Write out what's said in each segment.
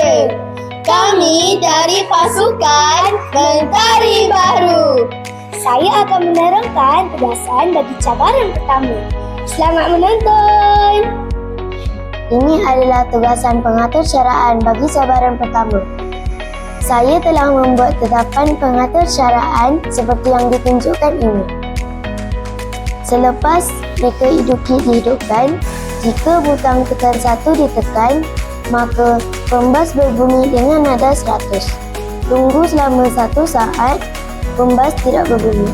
Kami dari pasukan Mentari Baru. Saya akan menerangkan tugasan bagi cabaran pertama. Selamat menonton! Ini adalah tugasan pengatur syaraan bagi cabaran pertama. Saya telah membuat tetapan pengatur syaraan seperti yang ditunjukkan ini. Selepas reka idukit dihidupkan, jika butang tekan satu ditekan, maka pembas berbunyi dengan nada 100. Tunggu selama satu saat, pembas tidak berbunyi.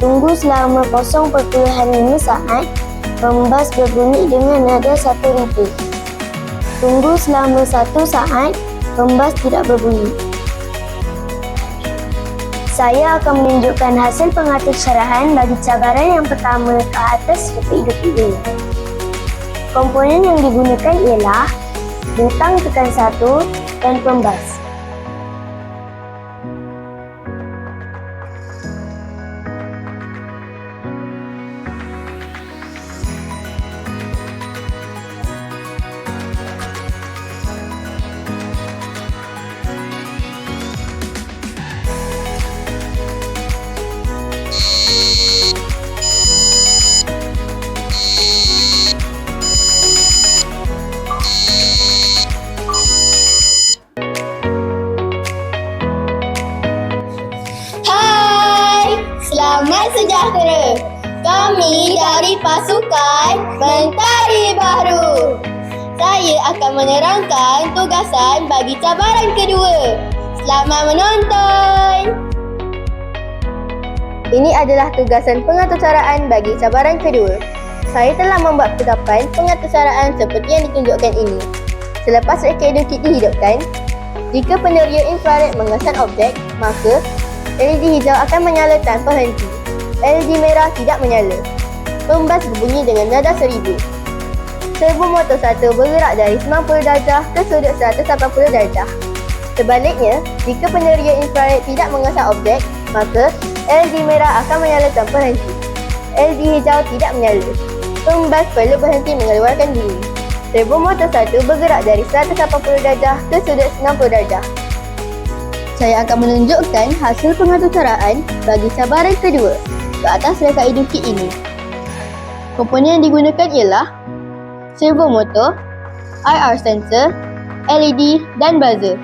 Tunggu selama 0.5 saat, pembas berbunyi dengan nada 1000. Tunggu selama satu saat, pembas tidak berbunyi. Saya akan menunjukkan hasil pengatur syaraan bagi cabaran yang pertama ke atas reka hidup ini. Komponen yang digunakan ialah bentang tekan satu dan pembas. Selamat sejahtera. Kami dari pasukan Mentari Baru. Saya akan menerangkan tugasan bagi cabaran kedua. Selamat menonton. Ini adalah tugasan pengaturcaraan bagi cabaran kedua. Saya telah membuat tetapan pengaturcaraan seperti yang ditunjukkan ini. Selepas reka edukit dihidupkan, jika peneria infrared mengesan objek, maka LED hijau akan menyala tanpa henti. LED merah tidak menyala. Pembas berbunyi dengan nada 1000. Servo motor satu bergerak dari 90 darjah ke sudut 180 darjah. Sebaliknya, jika peneria infrared tidak mengesan objek, maka LED merah akan menyala tanpa henti. LED hijau tidak menyala. Pembas perlu berhenti mengeluarkan bunyi. Servo motor satu bergerak dari 180 darjah ke sudut 90 darjah. Saya akan menunjukkan hasil pengaturcaraan bagi cabaran kedua ke atas reka edukit ini. Komponen yang digunakan ialah servo motor, IR sensor, LED dan buzzer.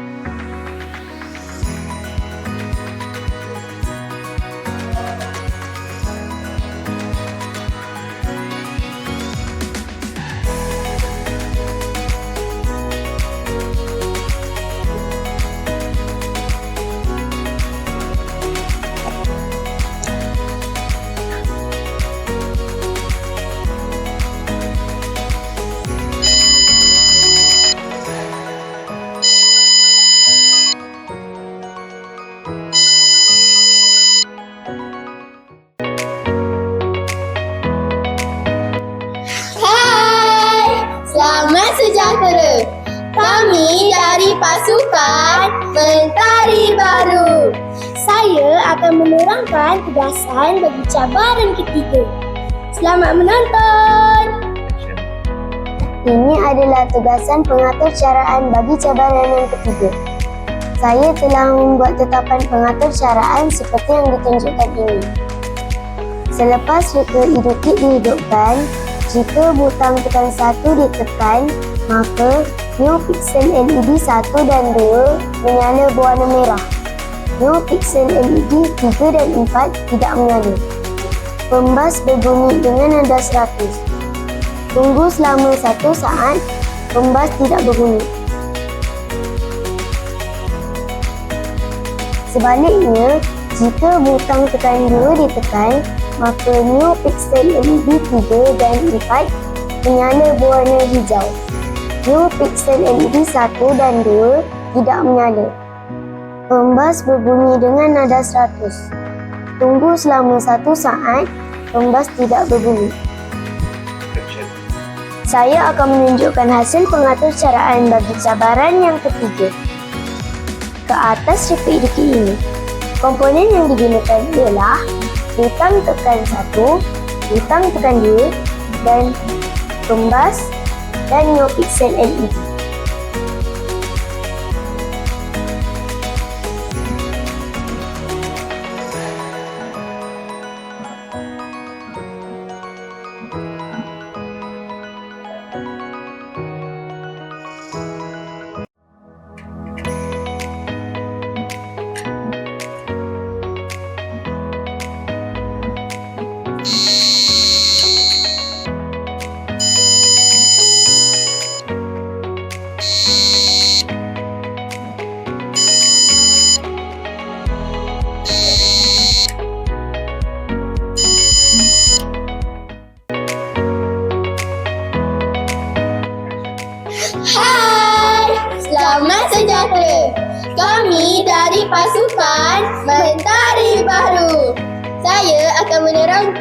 Tugasan bagi cabaran ketiga. Selamat menonton! Ini adalah tugasan pengatur syaraan bagi cabaran yang ketiga. Saya telah membuat tetapan pengatur syaraan seperti yang ditunjukkan ini. Selepas reka idukit dihidupkan, jika butang tekan satu ditekan, maka new pixel LED 1 dan 2 menyala berwarna merah. New pixel LED 3 dan 4 tidak menyala. Pembas berbunyi dengan nada 100. Tunggu selama satu saat, pembas tidak berbunyi. Sebaliknya, jika butang tekan 2 ditekan, maka new pixel LED 3 dan 4 menyala berwarna hijau. New pixel LED 1 dan 2 tidak menyala. Pembas berbunyi dengan nada 100. Tunggu selama satu saat, pembas tidak berbunyi. Saya akan menunjukkan hasil pengatur caraan bagi cabaran yang ketiga. Ke atas edukit ini, komponen yang digunakan ialah butang tekan satu, butang tekan dua, dan pembas dan NeoPixel LED.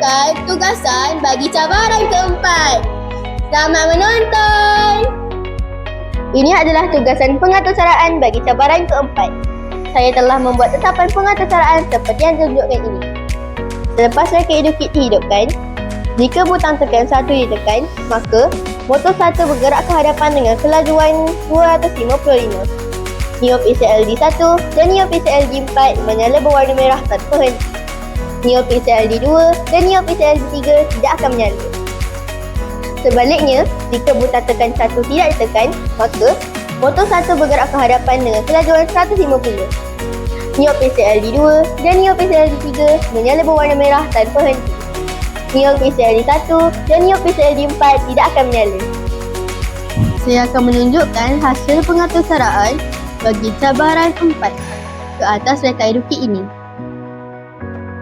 Menerangkan tugasan bagi cabaran keempat. Selamat menonton. Ini adalah tugasan pengaturcaraan bagi cabaran keempat. Saya telah membuat tetapan pengaturcaraan seperti yang ditunjukkan ini. Selepas reka edukit dihidupkan, jika butang tekan satu ditekan, maka motor satu bergerak ke hadapan dengan kelajuan 255. Neo PCLD 1 dan Neo PCLD 4 menyala berwarna merah tanpa henti. Neo PCLD 2 dan Neo PCLD 3 tidak akan menyala. Sebaliknya, jika butang tekan satu tidak ditekan, maka motor satu bergerak ke hadapan dengan kelajuan 150. Neo PCLD 2 dan Neo PCLD 3 menyala berwarna merah tanpa henti. Neo PCLD 1 dan Neo PCLD 4 tidak akan menyala. Saya akan menunjukkan hasil pengaturcaraan bagi cabaran 4 ke atas reka edukit ini.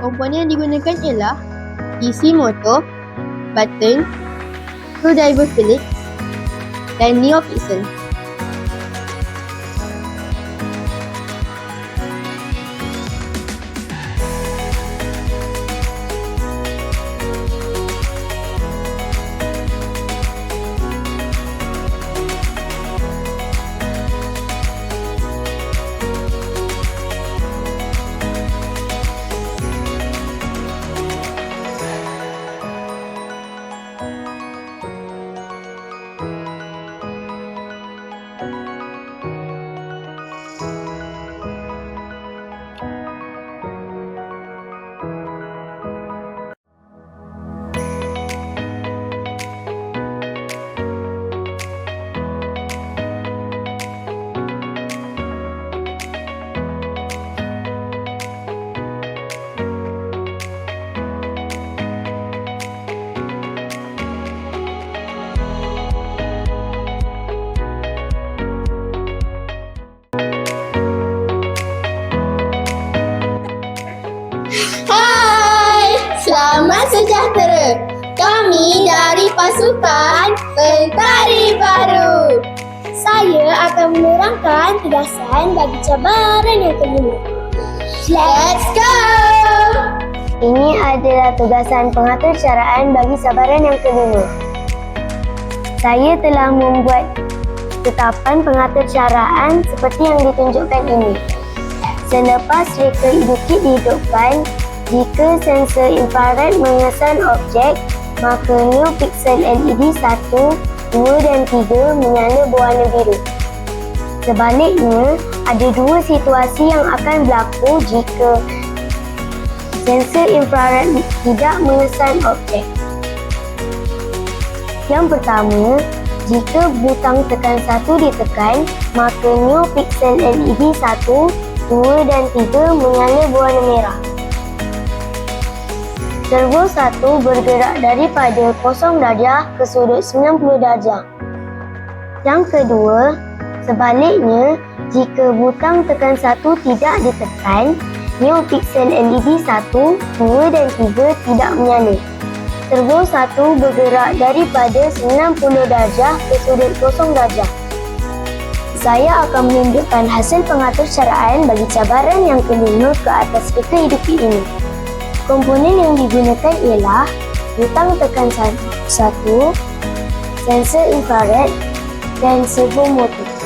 Komponen yang digunakan ialah DC motor, button, screwdriver Phillips dan NeoPixel. Saya akan menerangkan tugasan bagi cabaran yang kelima. Let's go! Ini adalah tugasan pengaturcaraan bagi sabaran yang kelima. Saya telah membuat tetapan pengaturcaraan seperti yang ditunjukkan ini. Selepas reka edukit dihidupkan, jika sensor infrared mengesan objek, maka NeoPixel LED 1, 2 dan 3 menyala berwarna biru. Sebaliknya, ada dua situasi yang akan berlaku jika sensor infrared tidak mengesan objek. Yang pertama, jika butang tekan satu ditekan, maka NeoPixel LED 1, 2 dan 3 menyala berwarna merah. Servo 1 bergerak daripada 0 darjah ke sudut 90 darjah. Yang kedua, sebaliknya, jika butang tekan satu tidak ditekan, NeoPixel LED 1, 2 dan 3 tidak menyala. Servo 1 bergerak daripada 90 darjah ke sudut 0 darjah. Saya akan menunjukkan hasil pengaturcaraan bagi cabaran yang kelima ke atas reka edukit ini. Komponen yang digunakan ialah butang tekan sa- satu, sensor infrared dan servo motor.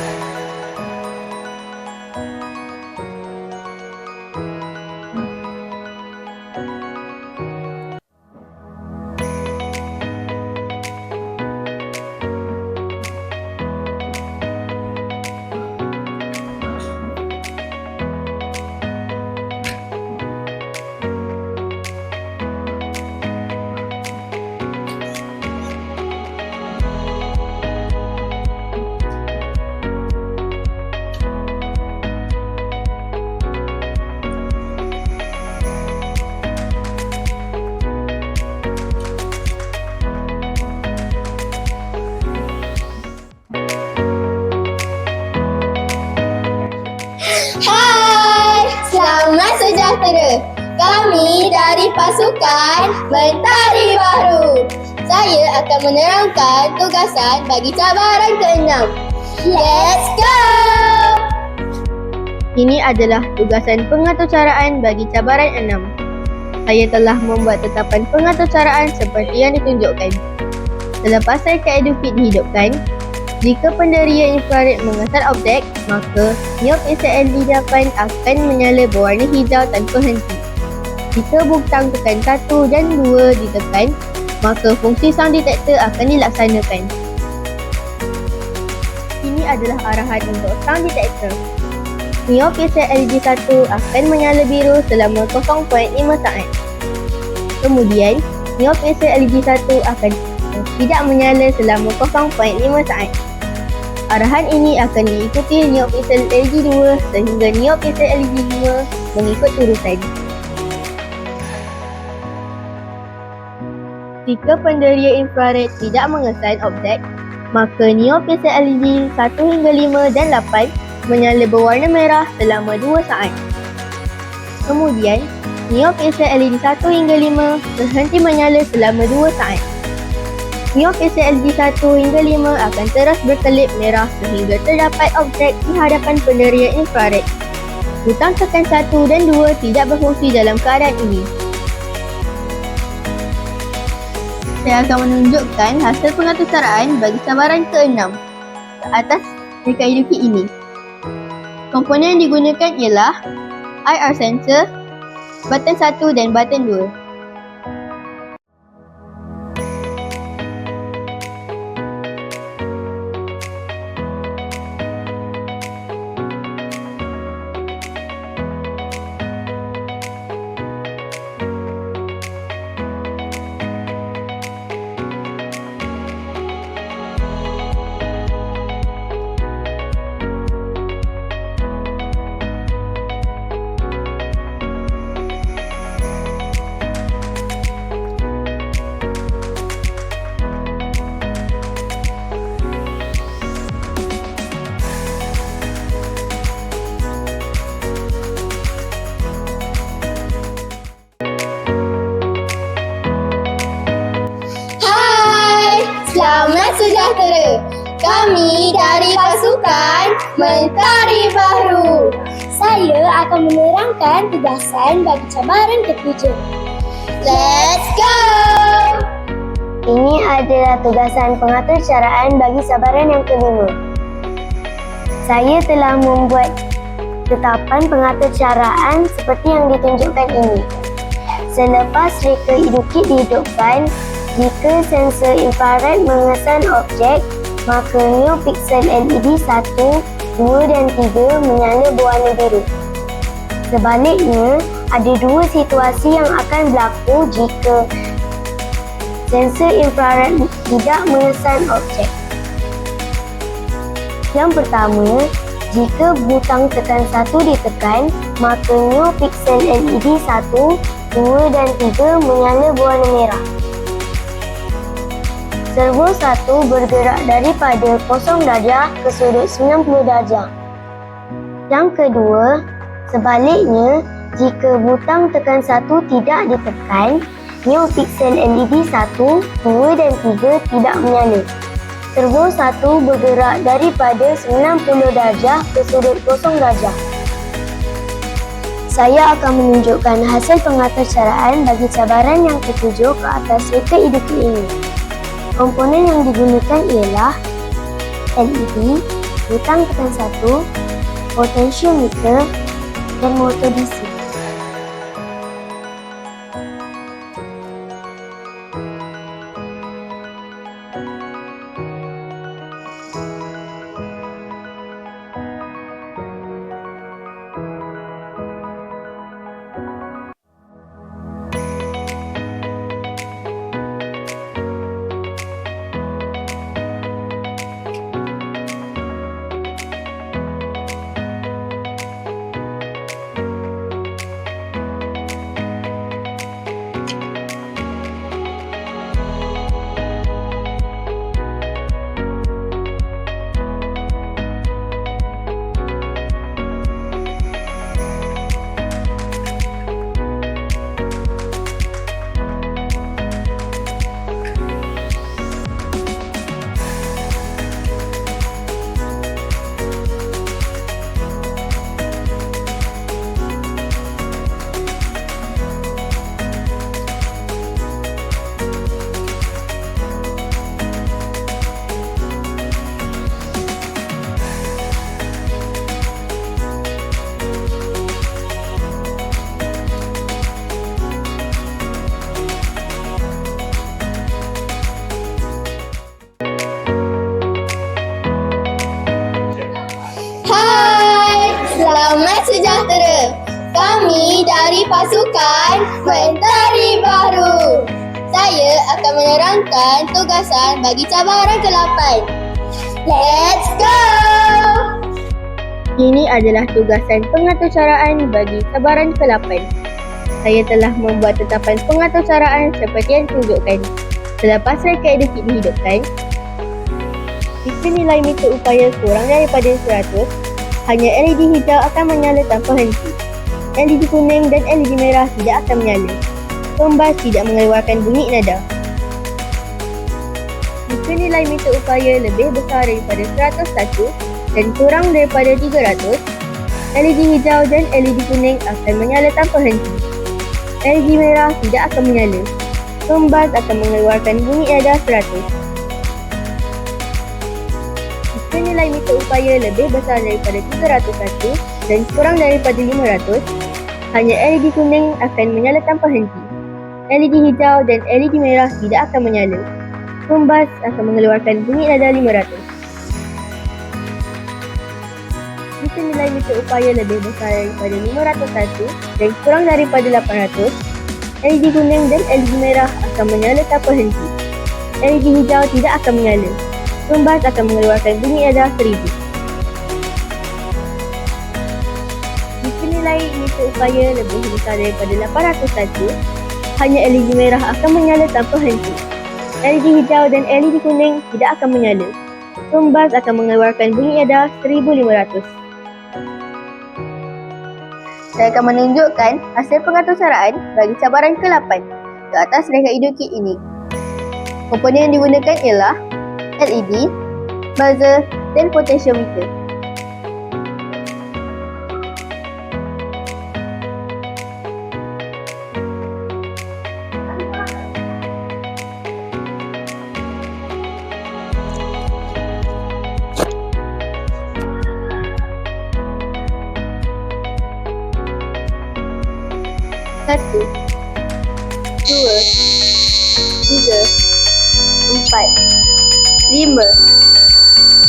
Pasukan Mentari Baru. Saya akan menerangkan tugasan bagi cabaran ke-6. Let's go! Ini adalah tugasan pengaturcaraan bagi cabaran 6. Saya telah membuat tetapan pengaturcaraan seperti yang ditunjukkan. Selepas reka edukit dihidupkan, jika penderian infrared mengesan objek, maka niop SLD 8 akan menyala berwarna hijau tanpa henti. Jika butang tekan 1 dan 2 ditekan, maka fungsi sound detector akan dilaksanakan. Ini adalah arahan untuk sound detector. Niop LED 1 akan menyala biru selama 0.5 saat. Kemudian, niop LED 1 akan tidak menyala selama 0.5 saat. Arahan ini akan diikuti niop LED 2 sehingga niop LED 5 mengikut urutan. Jika penderia infrared tidak mengesan objek, maka niop LED 1 hingga 5 dan 8 menyala berwarna merah selama 2 saat. Kemudian, niop LED 1 hingga 5 berhenti menyala selama 2 saat. Niop LED 1 hingga 5 akan terus berkelip merah sehingga terdapat objek di hadapan penderia infrared. Butang tekan 1 dan 2 tidak berfungsi dalam keadaan ini. Saya akan menunjukkan hasil pengaturcaraan bagi cabaran ke-6 ke atas reka eduki ini. Komponen yang digunakan ialah IR sensor, button 1 dan button 2. Kami dari pasukan Mentari Baru. Saya akan menerangkan tugasan bagi cabaran ketujuh. Let's go! Ini adalah tugasan pengatur caraan bagi sabaran yang kelima. Saya telah membuat tetapan pengatur caraan seperti yang ditunjukkan ini. Selepas reka edukit dihidupkan, jika sensor infrared mengesan objek, maka neopixel LED 1, 2 dan 3 menyala berwarna biru. Sebaliknya, ada dua situasi yang akan berlaku jika sensor infrared tidak mengesan objek. Yang pertama, jika butang tekan 1 ditekan, maka neopixel LED 1, 2 dan 3 menyala berwarna merah. Servo 1 bergerak daripada 0 darjah ke sudut 90 darjah. Yang kedua, sebaliknya, jika butang tekan 1 tidak ditekan, neopixel LED 1, 2 dan 3 tidak menyala. Servo 1 bergerak daripada 90 darjah ke sudut 0 darjah. Saya akan menunjukkan hasil pengaturcaraan bagi cabaran yang ketujuh ke atas reka eduki ini. Komponen yang digunakan ialah LED, butang tekan 1, potentiometer dan motor DC. Hai, selamat sejahtera. Kami dari pasukan Mentari Baru. Saya akan menerangkan tugasan bagi cabaran ke-8. Let's go! Ini adalah tugasan pengaturcaraan bagi cabaran ke-8. Saya telah membuat tetapan pengaturcaraan seperti yang tunjukkan. Selepas reka edukasi dihidupkan, jika nilai meter upaya kurang daripada 100, hanya LED hijau akan menyala tanpa henti. LED kuning dan LED merah tidak akan menyala. Pembas tidak mengeluarkan bunyi nada. Jika nilai meter upaya lebih besar daripada 101 dan kurang daripada 300, LED hijau dan LED kuning akan menyala tanpa henti. LED merah tidak akan menyala. Pembas akan mengeluarkan bunyi nada 100. Jika nilai meter upaya lebih besar daripada 301 dan kurang daripada 500, hanya LED kuning akan menyala tanpa henti. LED hijau dan LED merah tidak akan menyala. Pembas akan mengeluarkan bunyi nada 500. Jika nilai meter upaya lebih besar daripada 501 dan kurang daripada 800, LED kuning dan LED merah akan menyala tanpa henti. LED hijau tidak akan menyala. Pembas akan mengeluarkan bunyi nada 1000. Jika nilai meter upaya lebih besar daripada 801, hanya LED merah akan menyala tanpa henti. LED hijau dan LED kuning tidak akan menyala. Pembas akan mengeluarkan bunyi nada 1500. Saya akan menunjukkan hasil pengaturcaraan bagi cabaran ke-8 ke atas reka edukit ini. Komponen yang digunakan ialah LED, buzzer dan potentiometer.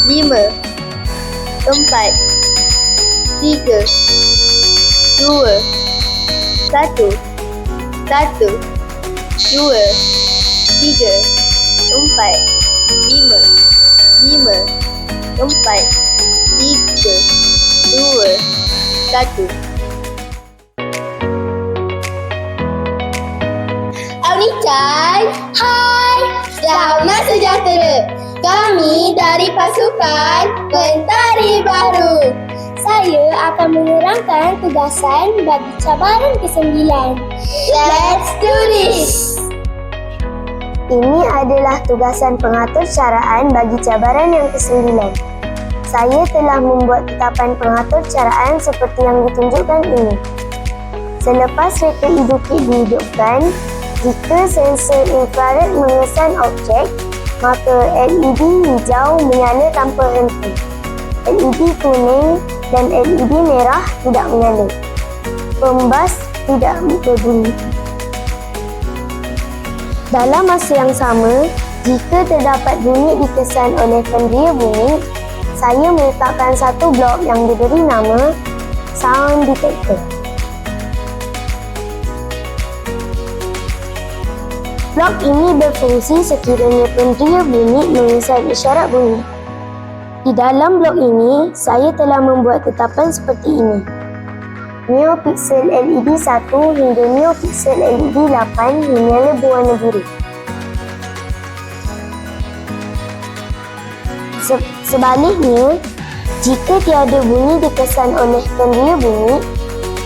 Lima, empat, tiga, dua, satu, satu, dua, tiga, empat, lima, lima, empat, tiga, dua, satu. Awnichan, hai! Selamat sejahtera. Kami dari pasukan Mentari Baru. Saya akan menerangkan tugasan bagi cabaran ke-9. Let's do this! Ini adalah tugasan pengaturcaraan bagi cabaran yang ke-9. Saya telah membuat tetapan pengaturcaraan seperti yang ditunjukkan ini. Selepas reka edukit dihidupkan, jika sensor infrared mengesan objek, maka LED hijau menyala tanpa henti. LED kuning dan LED merah tidak menyala. Pembas tidak berbunyi. Dalam masa yang sama, jika terdapat bunyi dikesan oleh pendria bunyi, saya meletakkan satu blok yang diberi nama sound detector. Blok ini berfungsi sekiranya pendria bunyi mengesan isyarat bunyi. Di dalam blok ini, saya telah membuat tetapan seperti ini. NeoPixel LED 1 hingga NeoPixel LED 8 menyala berwarna biru. Se- sebaliknya, jika tiada bunyi dikesan oleh pendria bunyi,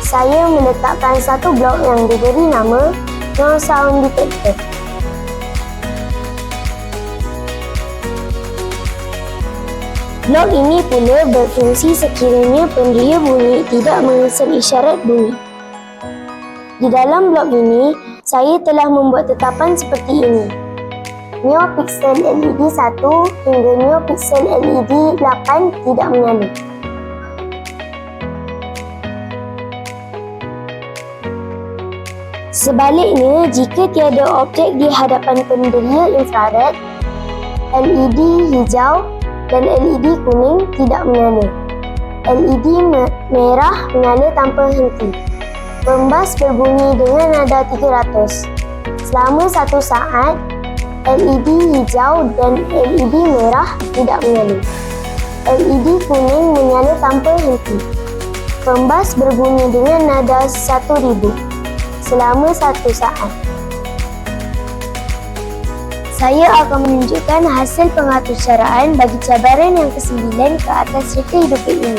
saya meletakkan satu blok yang diberi nama No Sound Detector. Blok ini pula berfungsi sekiranya pendria bunyi tidak mengesan isyarat bunyi. Di dalam blok ini, saya telah membuat tetapan seperti ini. NeoPixel LED 1 hingga NeoPixel LED 8 tidak menyala. Sebaliknya, jika tiada objek di hadapan pendria infrared, LED hijau dan LED kuning tidak menyala. LED me- merah menyala tanpa henti. Pembas berbunyi dengan nada 300. Selama satu saat, LED hijau dan LED merah tidak menyala. LED kuning menyala tanpa henti. Pembas berbunyi dengan nada 1000 selama satu saat. Saya akan menunjukkan hasil pengaturcaraan bagi cabaran yang kesembilan ke atas reka hidup ini.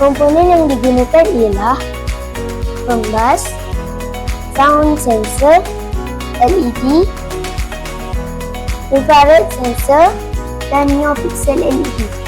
Komponen yang digunakan ialah pembas, sound sensor, LED, infrared sensor dan neopixel LED.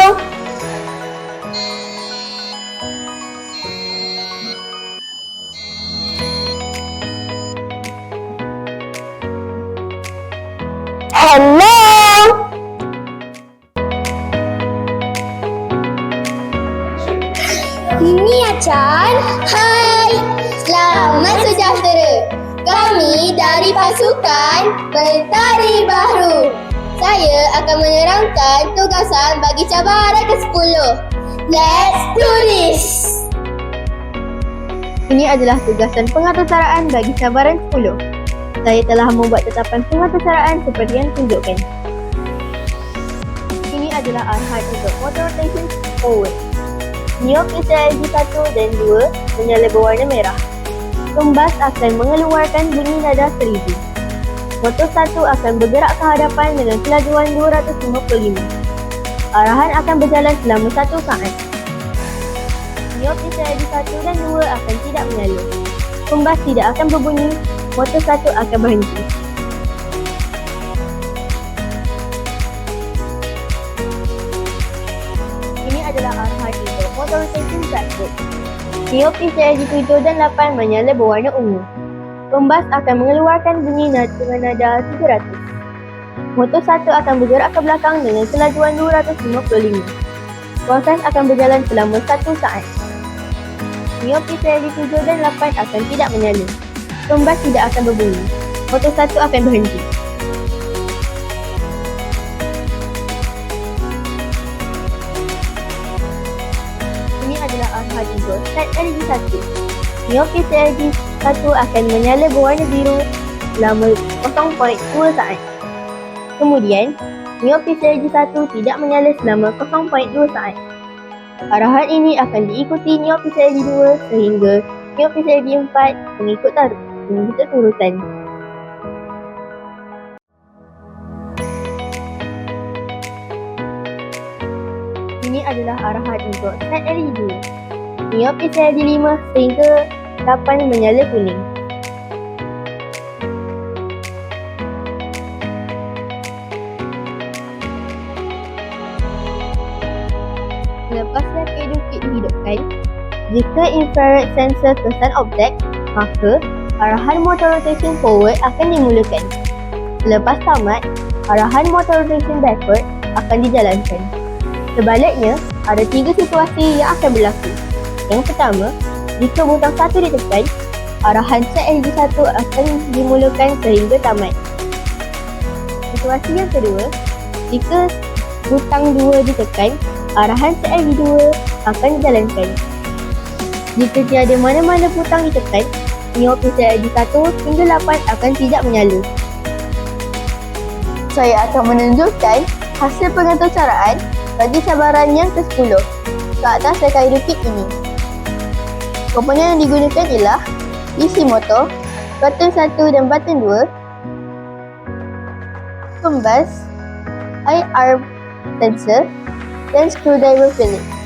Ini adalah tugasan pengaturcaraan bagi cabaran 10. Saya telah membuat tetapan pengaturcaraan seperti yang ditunjukkan. Ini adalah arahan untuk motor rotation forward. Niok SLG 1 dan 2 menyala berwarna merah. Kembas akan mengeluarkan bunyi nada 1000. Motor 1 akan bergerak ke hadapan dengan kelajuan 255. Arahan akan berjalan selama satu saat. Niok SLG 1 dan 2 akan tidak menyala. Kembas tidak akan berbunyi, motor 1 akan berhenti. Ini adalah arahan untuk motor rotation backward. Niok SLG 7 dan 8 menyala berwarna ungu. Pembas akan mengeluarkan bunyi dengan nada 300. Motor 1 akan bergerak ke belakang dengan kelajuan 255. Proses akan berjalan selama satu saat. Niok SLG 7 dan 8 akan tidak menyala. Pembas tidak akan berbunyi. Motor 1 akan berhenti. Ini adalah arahan untuk set energi 1. Niokis energi 1 akan menyala berwarna biru selama 0.2 saat. Kemudian, Niokis energi 1 tidak menyala selama 0.2 saat. Arahan ini akan diikuti Niokis energi 2 sehingga Niokis energi 4 mengikut urutan. Ini adalah arahan untuk set LED 2. Niopis LED 5 sehingga 8 menyala kuning. Jika infrared sensor kesan objek, maka arahan motor rotation forward akan dimulakan. Selepas tamat, arahan motor rotation backward akan dijalankan. Sebaliknya, ada tiga situasi yang akan berlaku. Yang pertama, jika butang satu ditekan, arahan set LG satu akan dimulakan sehingga tamat. Situasi yang kedua, jika butang dua ditekan, arahan set LG dua akan dijalankan. Jika tiada mana-mana butang ditekan, Neopi set LG satu hingga 8 akan tidak menyala. Saya akan menunjukkan hasil pengaturcaraan bagi cabaran yang ke-10 ke atas reka hidupit ini. Komponen yang digunakan ialah DC motor, button 1 dan button 2, kembas, IR sensor dan screwdriver Phillips.